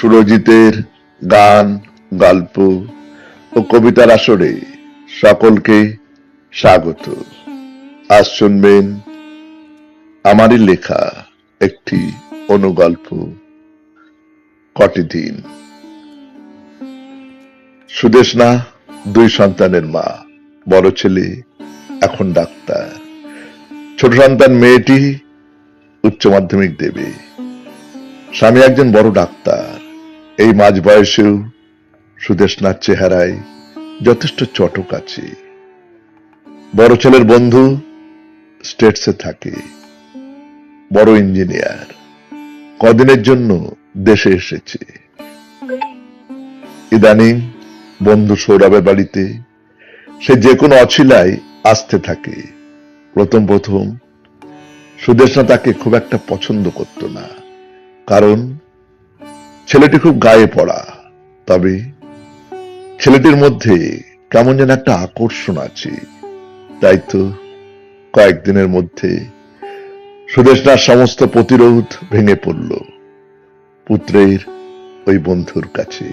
সুরজিতের গান, গল্প ও কবিতার আসরে সকলকে স্বাগত। আজ শুনবেন আমারই লেখা একটি অনুগল্প। কটি দিন? সুদেশনা দুই সন্তানের মা, বড় ছেলে, এখন ডাক্তার। ছোট সন্তান মেয়েটি উচ্চ মাধ্যমিক দেবে। স্বামী একজন বড় ডাক্তার। এই মাঝ বয়সেও সুদেশনার চেহারায় যথেষ্ট চটক আছে। বড় ছেলের বন্ধু স্টেটসে থাকে। বড় ইঞ্জিনিয়ার। কদিনের জন্য দেশে এসেছে। ইদানিং বন্ধু সৌরভের বাড়িতে। সে যে কোনো অছিলায় আসতে থাকে। প্রথম প্রথম সুদেশনা তাকে খুব একটা পছন্দ করত না। কারণ ছেলেটি খুব গায়ে পড়া। তবে ছেলেটির মধ্যে কেমন যেন একটা আকর্ষণ আছে। তাই তো কয়েকদিনের মধ্যে সুদেশনার সমস্ত প্রতিরোধ ভেঙে পড়ল পুত্রের ওই বন্ধুর কাছে।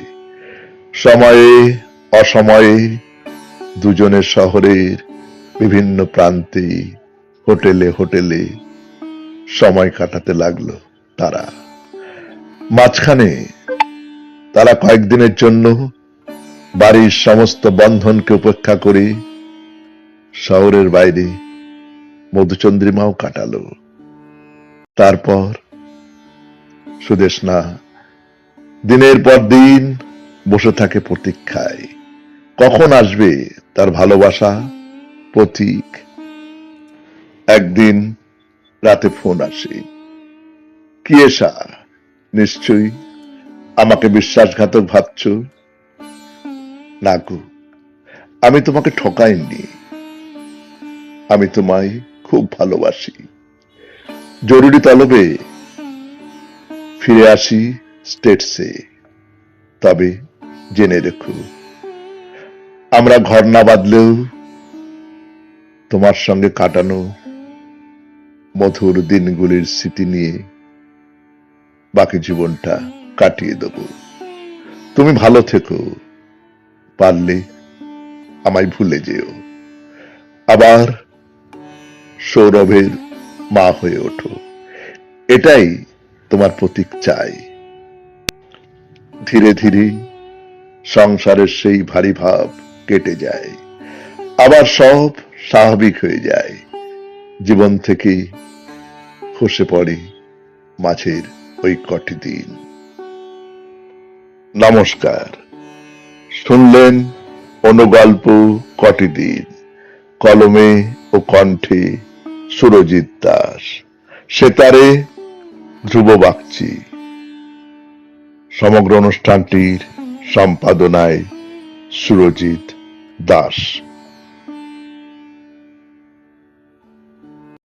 সময়ে, অসময়ে দুজনের শহরের বিভিন্ন প্রান্তে হোটেলে হোটেলে সময় কাটাতে লাগল তারা। মাঝখানে তারা কয়েকদিনের জন্য বাড়ির সমস্ত বন্ধনকে উপেক্ষা করে শহরের বাইরে মধুচন্দ্রিমাও কাটালো। তারপর সুদেশনা দিনের পর দিন বসে থাকে প্রতীক্ষায়। কখন আসবে তার ভালোবাসা? প্রতীক। একদিন রাতে ফোন আসে। কি এসা? নিশ্চয়ই আমাকে বিশ্বাসঘাতক ভাবছ? না গো, আমি তোমাকে ঠকাইনি। আমি তোমায় খুব ভালোবাসি। জরুরি তলবে ফিরে আসি স্টেটসে। তবে জেনে রেখো, আমরা ঘর না বাঁধলেও তোমার সঙ্গে কাটানো মধুর দিনগুলির স্মৃতি নিয়ে বাকি জীবনটা কাটিয়ে দেব। তুমি ভালো থেকো, পারলে আমায় ভুলে যেও। আবার সৌরভের মা হয়ে ওঠো। এটাই তোমার প্রতীক চাই। ধীরে ধীরে সংসারের সেই ভারী ভাব কেটে যায়। আবার সব স্বাভাবিক হয়ে যায়। জীবন থেকে খসে পড়ে মাঝের ওই কটি দিন। নমস্কার। শুনলেন অনুগল্প কটি দিন। কলমে ও কণ্ঠে সুরজিৎ দাস। সেতারে ধ্রুব বাগচি। সমগ্র অনুষ্ঠানটির সম্পাদনায় সুরজিৎ দাস।